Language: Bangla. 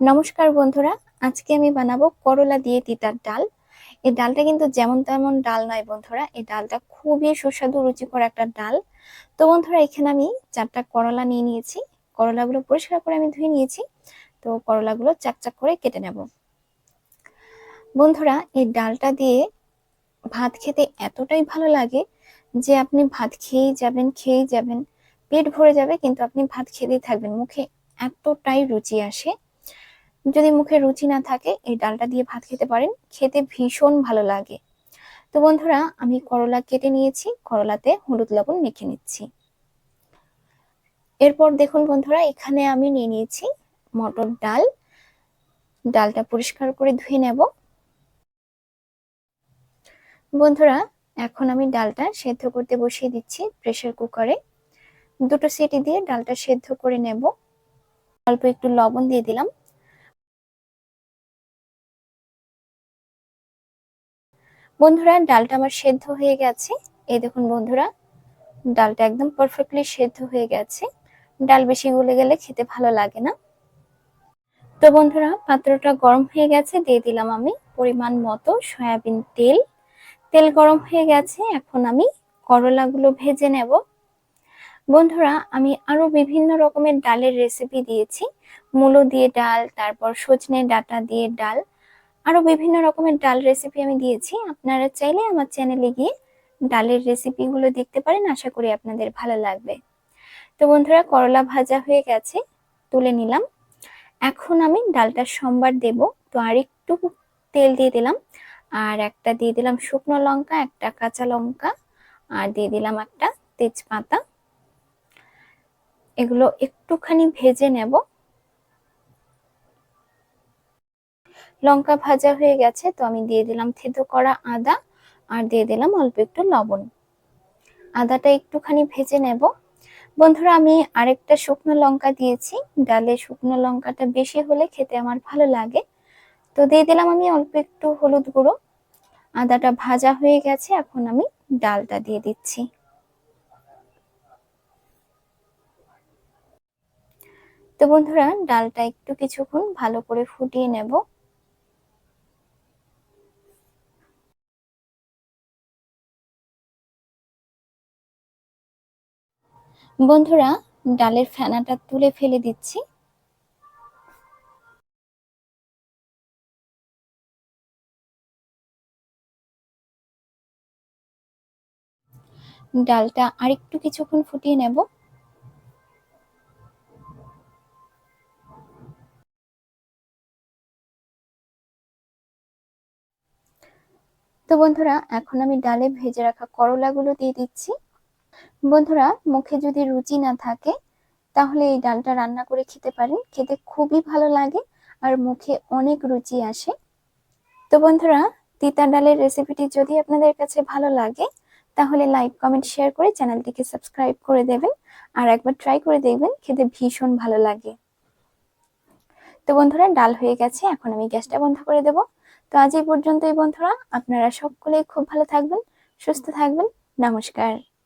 নমস্কার বন্ধুরা, আজকে আমি বানাবো করলা দিয়ে তিতার ডাল। এই ডালটা কিন্তু যেমন তেমন ডাল নয় বন্ধুরা, এই ডালটা খুবই সুস্বাদু, রুচিকর একটা ডাল। তো বন্ধুরা, এখানে আমি চারটা করলা নিয়ে নিয়েছি। করলাগুলো পরিষ্কার করে আমি ধুয়ে নিয়েছি। তো করলাগুলো চাকচাক করে কেটে নেব। বন্ধুরা, এই ডালটা দিয়ে ভাত খেতে এতটাই ভালো লাগে যে আপনি ভাত খেয়েই যাবেন খেয়েই যাবেন। পেট ভরে যাবে, কিন্তু আপনি ভাত খেতেই থাকবেন। মুখে এতটাই রুচি আসে। যদি মুখে রুচি না থাকে, এই ডালটা দিয়ে ভাত খেতে পারেন। খেতে ভীষণ ভালো লাগে। তো বন্ধুরা, আমি করলা কেটে নিয়েছি, করলাতে হলুদ লবণ মেখে নিচ্ছি। এরপর দেখুন বন্ধুরা, এখানে আমি নিয়ে নিয়েছি মটর ডাল। ডালটা পরিষ্কার করে ধুয়ে নেব। বন্ধুরা, এখন আমি ডালটা সেদ্ধ করতে বসিয়ে দিচ্ছি প্রেসার কুকারে। দুটো সিটি দিয়ে ডালটা সেদ্ধ করে নেব। অল্প একটু লবণ দিয়ে দিলাম। বন্ধুরা, ডালটা আমার সেদ্ধ হয়ে গেছে। এই দেখুন বন্ধুরা, ডালটা একদম পারফেক্টলি সেদ্ধ হয়ে গেছে। ডাল বেশি গলে গেলে খেতে ভালো লাগে না। তো বন্ধুরা, পাত্রটা গরম হয়ে গেছে, দিয়ে দিলাম আমি পরিমাণ মতো সয়াবিন তেল। তেল গরম হয়ে গেছে, এখন আমি করলাগুলো ভেজে নেব। বন্ধুরা, আমি আরও বিভিন্ন রকমের ডালের রেসিপি দিয়েছি। মূলো দিয়ে ডাল, তারপর সজনে ডাটা দিয়ে ডাল আরও বিভিন্ন রকমের ডাল রেসিপি আমি দিয়েছি। আপনারা চাইলে আমার চ্যানেলে গিয়ে ডালের রেসিপিগুলো দেখতে পারেন, আশা করি আপনাদের ভালো লাগবে। তো বন্ধুরা, করলা ভাজা হয়ে গেছে, তুলে নিলাম। এখন আমি ডালটা সোমবার দেব। তো আর একটু তেল দিয়ে দিলাম। আর একটা দিয়ে দিলাম শুকনো লঙ্কা, একটা কাঁচা লঙ্কা, আর দিয়ে দিলাম একটা তেজপাতা। এগুলো একটুখানি ভেজে নেব। লঙ্কা ভাজা হয়ে গেছে, তো আমি দিয়ে দিলাম থেতো করা আদা আর দিয়ে দিলাম অল্প একটু লবণ। আদাটা একটুখানি ভেজে নেব। বন্ধুরা, আমি আরেকটা শুকনো লঙ্কা দিয়েছি। ডালে শুকনো লঙ্কাটা বেশি হলে খেতে আমার ভালো লাগে। তো দিয়ে দিলাম আমি অল্প একটু হলুদ গুঁড়ো। আদাটা ভাজা হয়ে গেছে, এখন আমি ডালটা দিয়ে দিচ্ছি। তো বন্ধুরা, ডালটা একটু কিছুক্ষণ ভালো করে ফুটিয়ে নেব। বন্ধুরা, ডালের ফেনাটা তুলে ফেলে দিচ্ছি। ডালটা আরেকটু কিছুক্ষণ ফুটিয়ে নেব। তো বন্ধুরা, এখন আমি ডালে ভেজে রাখা করলাগুলো দিয়ে দিচ্ছি। বন্ধুরা, মুখে যদি রুচি না থাকে, তাহলে এই ডালটা রান্না করে খেতে পারেন। খেতে খুবই ভালো লাগে আর মুখে অনেক রুচি আসে। তো বন্ধুরা, তিতা ডালের রেসিপিটি যদি আপনাদের কাছে ভালো লাগে, তাহলে লাইক কমেন্ট শেয়ার করে চ্যানেলটিকে সাবস্ক্রাইব করে দেবেন আর একবার ট্রাই করে দেখবেন, খেতে ভীষণ ভালো লাগে। তো বন্ধুরা, ডাল হয়ে গেছে, এখন আমি গ্যাসটা বন্ধ করে দেব। তো আজ এই পর্যন্তই বন্ধুরা, আপনারা সকলেই খুব ভালো থাকবেন, সুস্থ থাকবেন, নমস্কার।